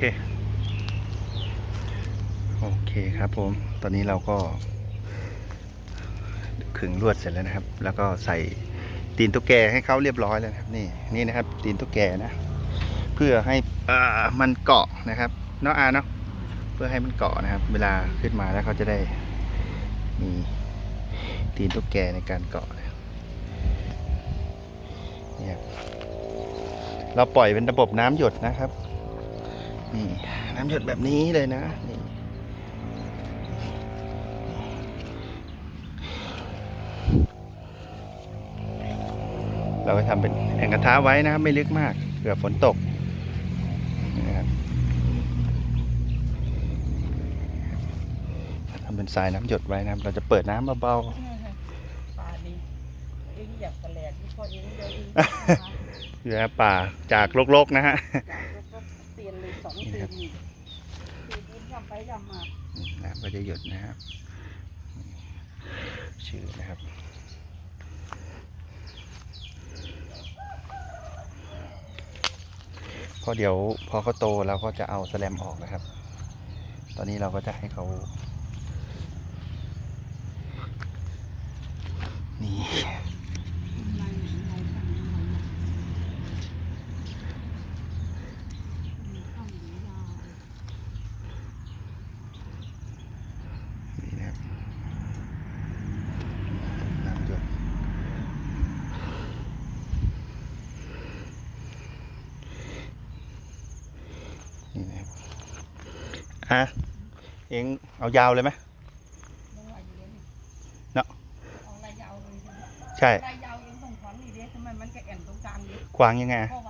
เค โอเคครับผม ตอนนี้เราก็ขึงลวดเสร็จแล้วนะครับ แล้วก็ใส่ตีนตุ๊กแกให้เขาเรียบร้อยแล้วครับ นี่นี่นะครับ ตีนตุ๊กแกนะ เพื่อให้อ่ามันเกาะนะครับเนาะอาเนาะเพื่อให้มันเกาะนะครับ เวลาขึ้นมาแล้วเขาจะได้มีตีนตุ๊กแกในการเกาะนี่ครับเราปล่อยเป็นระบบน้ำหยดนะครับ นี่น้ำหยดแบบนี้เลยนะนี่เราก็ทำเป็นแอ่งกระทะไว้นะครับ ไม่ลึกมากเผื่อฝนตกนะครับทำเป็นทรายน้ำหยดไว้นะครับ เราจะเปิดน้ำเบาปลาดีเอ็งอยากกระแหลกที่พ่อเอ็งเดียวเองๆอยู่นะป่าจากโลกๆนะฮะ จาก สองเตียนนี่เตียนนี้ย่ำไปย่ำมา น้ำก็จะหยดนะครับชื่อนะครับพอเดี๋ยวพอเขาโตเราก็จะเอาแสแลมออกนะครับ ตอนนี้เราก็จะให้เขา นี่ ลายไหนลายสั่งลายมีข้าวหมูยาว นี่นะครับน้ำหยดนี่นะครับ อะเองเอายาวเลยไหมต้องลายอยู่เลยนี่เนาะเอาลายยาวเลยใช่ไหมใช่ลายยาวเองต้องถอนนี่เด้ทำไมมันก็แอนตรงกลางดิกวางยังไงเพราะว่า